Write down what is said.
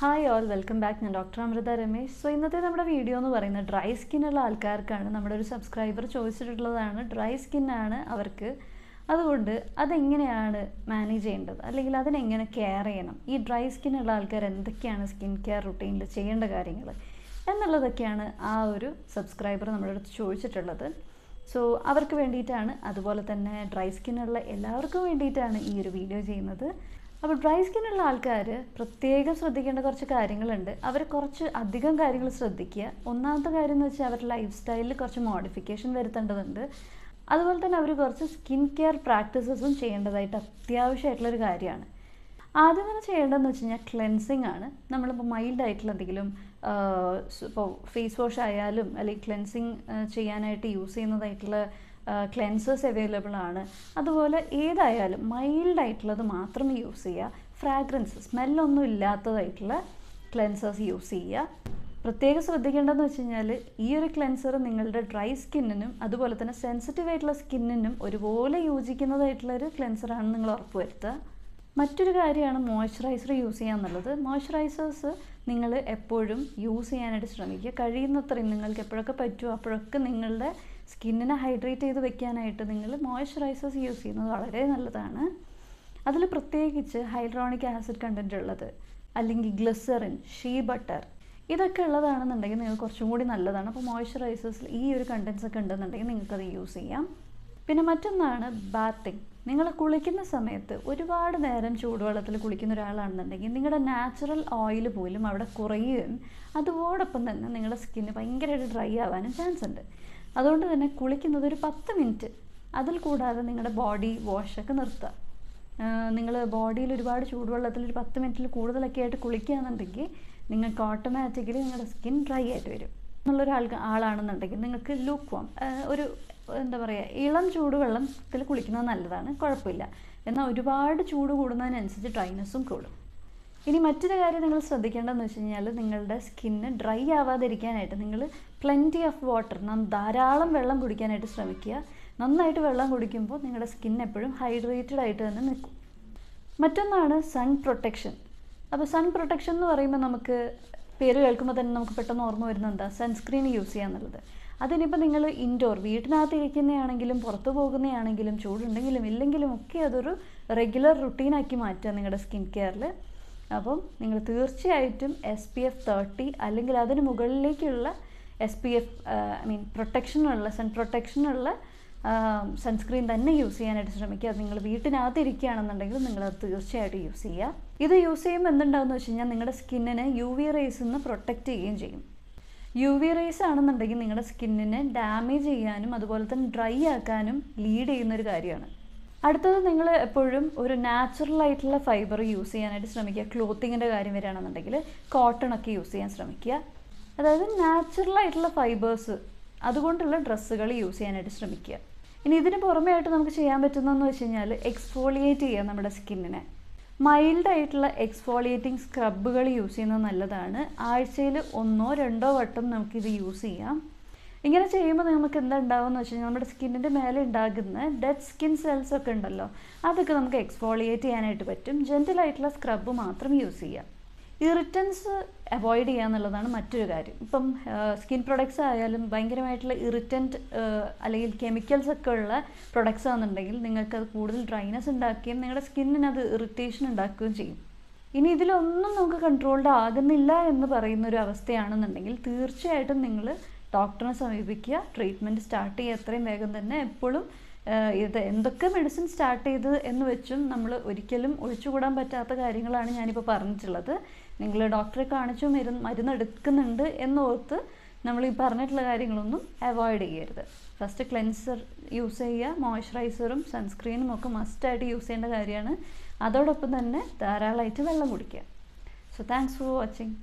Hi all welcome back ഞാൻ doctor Amrita Ramesh. So ഇന്നത്തെ നമ്മുടെ വീഡിയോ എന്ന് പറയുന്നത് ഡ്രൈ സ്കിന്നുള്ള ആൾക്കാർക്കാണ്. നമ്മുടെ ഒരു സബ്സ്ക്രൈബർ ചോദിച്ചിട്ടുള്ളതാണ്. ഡ്രൈ സ്കിന്നാണ് അവർക്ക്. അതുകൊണ്ട് അതെങ്ങനെയാണ് മാനേജ് ചെയ്യേണ്ടത്? അല്ലെങ്കിൽ അതിനെങ്ങനെ കെയർ ചെയ്യണം? ഈ ഡ്രൈ സ്കിന്നുള്ള ആൾക്കാർ എന്തൊക്കെയാണ് സ്കിൻ കെയർ റുട്ടീനിൽ ചെയ്യേണ്ട കാര്യങ്ങൾ എന്നുള്ളതൊക്കെയാണ് ആ ഒരു സബ്സ്ക്രൈബർ നമ്മുടെ അടുത്ത് ചോദിച്ചിട്ടുള്ളത്. സോ അവർക്ക് വേണ്ടിയിട്ടാണ് അതുപോലെ തന്നെ ഡ്രൈ സ്കിന്നുള്ള എല്ലാവർക്കും വേണ്ടിയിട്ടാണ് ഈ ഒരു വീഡിയോ ചെയ്യുന്നത്. അപ്പോൾ ഡ്രൈ സ്കിന്നുള്ള ആൾക്കാർ പ്രത്യേകം ശ്രദ്ധിക്കേണ്ട കുറച്ച് കാര്യങ്ങളുണ്ട്. അവർ കുറച്ച് അധികം കാര്യങ്ങൾ ശ്രദ്ധിക്കുക. ഒന്നാമത്തെ കാര്യം എന്ന് വെച്ചാൽ അവരുടെ ലൈഫ് സ്റ്റൈലിൽ കുറച്ച് മോഡിഫിക്കേഷൻ വരുത്തേണ്ടതുണ്ട്. അതുപോലെ തന്നെ അവർ കുറച്ച് സ്കിൻ കെയർ പ്രാക്ടീസസും ചെയ്യേണ്ടതായിട്ട് അത്യാവശ്യമായിട്ടുള്ളൊരു കാര്യമാണ്. ആദ്യം തന്നെ ചെയ്യേണ്ടതെന്ന് വെച്ച് കഴിഞ്ഞാൽ ക്ലെൻസിങ് ആണ്. നമ്മളിപ്പോൾ മൈൽഡ് ആയിട്ടുള്ള എന്തെങ്കിലും ഇപ്പോൾ ഫേസ് വാഷ് ആയാലും അല്ലെങ്കിൽ ക്ലെൻസിങ് ചെയ്യാനായിട്ട് യൂസ് ചെയ്യുന്നതായിട്ടുള്ള ക്ലെൻസേഴ്സ് അവൈലബിൾ ആണ്. അതുപോലെ ഏതായാലും മൈൽഡ് ആയിട്ടുള്ളത് മാത്രം യൂസ് ചെയ്യുക ഫ്രാഗ്രൻസ് സ്മെല്ലൊന്നും ഇല്ലാത്തതായിട്ടുള്ള ക്ലെൻസേഴ്സ് യൂസ് ചെയ്യുക പ്രത്യേകം ശ്രദ്ധിക്കേണ്ടതെന്ന് വെച്ച് കഴിഞ്ഞാൽ ഈ ഒരു ക്ലെൻസർ നിങ്ങളുടെ ഡ്രൈ സ്കിന്നിനും അതുപോലെ തന്നെ സെൻസിറ്റീവ് ആയിട്ടുള്ള സ്കിന്നിനും ഒരുപോലെ യോജിക്കുന്നതായിട്ടുള്ള ഒരു ക്ലെൻസറാണ് നിങ്ങൾ ഉറപ്പുവരുത്തുക. മറ്റൊരു കാര്യമാണ് മോയ്സ്ചറൈസർ യൂസ് ചെയ്യുക എന്നുള്ളത്. മോയ്സ്ചറൈസേഴ്സ് നിങ്ങൾ എപ്പോഴും യൂസ് ചെയ്യാനായിട്ട് ശ്രമിക്കുക. കഴിയുന്നത്രയും നിങ്ങൾക്ക് എപ്പോഴൊക്കെ പറ്റുമോ അപ്പോഴൊക്കെ നിങ്ങളുടെ സ്കിന്നിനെ ഹൈഡ്രേറ്റ് ചെയ്ത് വെക്കാനായിട്ട് നിങ്ങൾ മോയ്സ്ചറൈസേഴ്സ് യൂസ് ചെയ്യുന്നത് വളരെ നല്ലതാണ്. അതിൽ പ്രത്യേകിച്ച് ഹൈഡ്രോണിക് ആസിഡ് കണ്ടന്റ് ഉള്ളത് അല്ലെങ്കിൽ ഗ്ലിസറിൻ ഷീ ബട്ടർ ഇതൊക്കെ ഉള്ളതാണെന്നുണ്ടെങ്കിൽ നിങ്ങൾ കുറച്ചും കൂടി നല്ലതാണ്. അപ്പോൾ മോയ്സ്ചറൈസേഴ്സിൽ ഈ ഒരു കണ്ടൻസ് ഒക്കെ ഉണ്ടെന്നുണ്ടെങ്കിൽ നിങ്ങൾക്കത് യൂസ് ചെയ്യാം. പിന്നെ മറ്റൊന്നാണ് ബാത്തിങ്. നിങ്ങൾ കുളിക്കുന്ന സമയത്ത് ഒരുപാട് നേരം ചൂടുവെള്ളത്തിൽ കുളിക്കുന്ന ഒരാളാണെന്നുണ്ടെങ്കിൽ നിങ്ങളുടെ നാച്ചുറൽ ഓയിൽ പോലും അവിടെ കുറയുകയും അതോടൊപ്പം തന്നെ നിങ്ങളുടെ സ്കിന്ന് ഭയങ്കരമായിട്ട് ഡ്രൈ ആവാനും ചാൻസ് ഉണ്ട് അതുകൊണ്ട് തന്നെ കുളിക്കുന്നത് ഒരു പത്ത് മിനിറ്റ്. അതിൽ കൂടാതെ നിങ്ങളുടെ ബോഡി വാഷൊക്കെ നിർത്തുക. നിങ്ങൾ ബോഡിയിൽ ഒരുപാട് ചൂടുവെള്ളത്തിൽ ഒരു പത്ത് മിനിറ്റിൽ കൂടുതലൊക്കെ ആയിട്ട് കുളിക്കുകയാണെന്നുണ്ടെങ്കിൽ നിങ്ങൾക്ക് ഓട്ടോമാറ്റിക്കലി നിങ്ങളുടെ സ്കിൻ ഡ്രൈ ആയിട്ട് വരും. എന്നുള്ളൊരാൾ ആളാണെന്നുണ്ടെങ്കിൽ നിങ്ങൾക്ക് ലൂക്ക് വാം ഒരു എന്താ പറയുക ഇളം ചൂടുവെള്ളത്തിൽ കുളിക്കുന്നത് നല്ലതാണ്. കുഴപ്പമില്ല. എന്നാൽ ഒരുപാട് ചൂട് കൂടുന്നതിനനുസരിച്ച് ഡ്രൈനെസ്സും കൂടും. ഇനി മറ്റൊരു കാര്യം നിങ്ങൾ ശ്രദ്ധിക്കേണ്ടതെന്ന് വെച്ച് കഴിഞ്ഞാൽ നിങ്ങളുടെ സ്കിന്ന് ഡ്രൈ ആവാതിരിക്കാനായിട്ട് നിങ്ങൾ പ്ലെന്റി ഓഫ് വാട്ടർ ധാരാളം വെള്ളം കുടിക്കാനായിട്ട് ശ്രമിക്കുക. നന്നായിട്ട് വെള്ളം കുടിക്കുമ്പോൾ നിങ്ങളുടെ സ്കിൻ എപ്പോഴും ഹൈഡ്രേറ്റഡ് ആയിട്ട് തന്നെ നിൽക്കും. മറ്റൊന്നാണ് സൺ പ്രൊട്ടക്ഷൻ അപ്പോൾ സൺ പ്രൊട്ടക്ഷൻ എന്ന് പറയുമ്പോൾ നമുക്ക് പേര് കേൾക്കുമ്പോൾ തന്നെ നമുക്ക് പെട്ടെന്ന് ഓർമ്മ വരുന്നത് എന്താ? സൺസ്ക്രീൻ യൂസ് ചെയ്യുക എന്നുള്ളത്. അതിനിപ്പോൾ നിങ്ങൾ ഇൻഡോർ വീട്ടിനകത്ത് ഇരിക്കുന്നതാണെങ്കിലും പുറത്തു പോകുന്നതാണെങ്കിലും ചൂടുണ്ടെങ്കിലും ഇല്ലെങ്കിലും ഒക്കെ അതൊരു റെഗുലർ റുട്ടീനാക്കി മാറ്റുക നിങ്ങളുടെ സ്കിൻ കെയറിൽ അപ്പം നിങ്ങൾ തീർച്ചയായിട്ടും എസ് പി എഫ് തേർട്ടി അല്ലെങ്കിൽ അതിന് മുകളിലേക്കുള്ള S P F I mean പ്രൊട്ടക്ഷനുള്ള sun പ്രൊട്ടക്ഷനുള്ള സൺസ്ക്രീൻ തന്നെ യൂസ് ചെയ്യാനായിട്ട് ശ്രമിക്കുക. അത് നിങ്ങൾ വീട്ടിനകത്ത് ഇരിക്കുകയാണെന്നുണ്ടെങ്കിൽ നിങ്ങളത് തീർച്ചയായിട്ടും യൂസ് ചെയ്യുക. ഇത് യൂസ് ചെയ്യുമ്പോൾ എന്തുണ്ടാവുമെന്ന് വെച്ച് കഴിഞ്ഞാൽ നിങ്ങളുടെ സ്കിന്നിനെ യു വി റേസിൽ നിന്ന് പ്രൊട്ടക്റ്റ് ചെയ്യുകയും ചെയ്യും. യു വി റേസ് ആണെന്നുണ്ടെങ്കിൽ നിങ്ങളുടെ സ്കിന്നിനെ ഡാമേജ് ചെയ്യാനും അതുപോലെ തന്നെ ഡ്രൈ ആക്കാനും ലീഡ് ചെയ്യുന്നൊരു കാര്യമാണ്. അടുത്തത് നിങ്ങൾ എപ്പോഴും ഒരു നാച്ചുറൽ ആയിട്ടുള്ള ഫൈബർ യൂസ് ചെയ്യാനായിട്ട് ശ്രമിക്കുക. ക്ലോത്തിങ്ങിന്റെ കാര്യം വരികയാണെന്നുണ്ടെങ്കിൽ കോട്ടൺ ഒക്കെ യൂസ് ചെയ്യാൻ ശ്രമിക്കുക. അതായത് നാച്ചുറൽ ആയിട്ടുള്ള ഫൈബേഴ്സ് അതുകൊണ്ടുള്ള ഡ്രസ്സുകൾ യൂസ് ചെയ്യാനായിട്ട് ശ്രമിക്കുക. ഇനി ഇതിന് പുറമേ ആയിട്ട് നമുക്ക് ചെയ്യാൻ പറ്റുന്നതെന്ന് വെച്ച് കഴിഞ്ഞാൽ എക്സ്ഫോളിയേറ്റ് ചെയ്യുക നമ്മുടെ സ്കിന്നിനെ മൈൽഡ് ആയിട്ടുള്ള എക്സ്ഫോളിയേറ്റിംഗ് സ്ക്രബുകൾ യൂസ് ചെയ്യുന്നത് നല്ലതാണ്. ആഴ്ചയിൽ ഒന്നോ രണ്ടോ വട്ടം നമുക്കിത് യൂസ് ചെയ്യാം. ഇങ്ങനെ ചെയ്യുമ്പോൾ നമുക്ക് എന്താ ഉണ്ടാവുമെന്ന് വെച്ച് കഴിഞ്ഞാൽ നമ്മുടെ സ്കിന്നിന്റെ മേലെ ഉണ്ടാകുന്ന ഡെഡ് സ്കിൻ സെൽസ് ഒക്കെ ഉണ്ടല്ലോ അതൊക്കെ നമുക്ക് എക്സ്ഫോളിയേറ്റ് ചെയ്യാനായിട്ട് പറ്റും. ജെന്റലായിട്ടുള്ള സ്ക്രബ് മാത്രം യൂസ് ചെയ്യാം. ഇറിറ്റൻസ് അവോയ്ഡ് ചെയ്യുക എന്നുള്ളതാണ് മറ്റൊരു കാര്യം. ഇപ്പം സ്കിൻ പ്രൊഡക്ട്സ് ആയാലും ഭയങ്കരമായിട്ടുള്ള ഇറിറ്റന്റ് അല്ലെങ്കിൽ കെമിക്കൽസ് ഒക്കെ ഉള്ള പ്രൊഡക്ട്സ് ആണെന്നുണ്ടെങ്കിൽ നിങ്ങൾക്ക് അത് കൂടുതൽ ഡ്രൈനസ് ഉണ്ടാക്കുകയും നിങ്ങളുടെ സ്കിന്നിന് അത് ഇറിറ്റേഷൻ ഉണ്ടാക്കുകയും ചെയ്യും. ഇനി ഇതിലൊന്നും നമുക്ക് കൺട്രോൾഡ് ആകുന്നില്ല എന്ന് പറയുന്ന ഒരു അവസ്ഥയാണെന്നുണ്ടെങ്കിൽ തീർച്ചയായിട്ടും നിങ്ങൾ ഡോക്ടറിനെ സമീപിക്കുക. ട്രീറ്റ്മെന്റ് സ്റ്റാർട്ട് ചെയ്യുക. എത്രയും വേഗം തന്നെ എപ്പോഴും ഇത് എന്തൊക്കെ മെഡിസിൻ സ്റ്റാർട്ട് ചെയ്ത് എന്ന് വെച്ചും നമ്മൾ ഒരിക്കലും ഒഴിച്ചുകൂടാൻ പറ്റാത്ത കാര്യങ്ങളാണ് ഞാനിപ്പോൾ പറഞ്ഞിട്ടുള്ളത്. നിങ്ങൾ ഡോക്ടറെ കാണിച്ചു മരുന്ന് എടുക്കുന്നുണ്ട് എന്നോർത്ത് നമ്മൾ ഈ പറഞ്ഞിട്ടുള്ള കാര്യങ്ങളൊന്നും അവോയ്ഡ് ചെയ്യരുത്. ഫസ്റ്റ് ക്ലെൻസർ യൂസ് ചെയ്യുക. മോയ്സ്ചറൈസറും സൺസ്ക്രീനും ഒക്കെ മസ്റ്റായിട്ട് യൂസ് ചെയ്യേണ്ട കാര്യമാണ്. അതോടൊപ്പം തന്നെ ധാരാളമായിട്ട് വെള്ളം കുടിക്കുക. So thanks for watching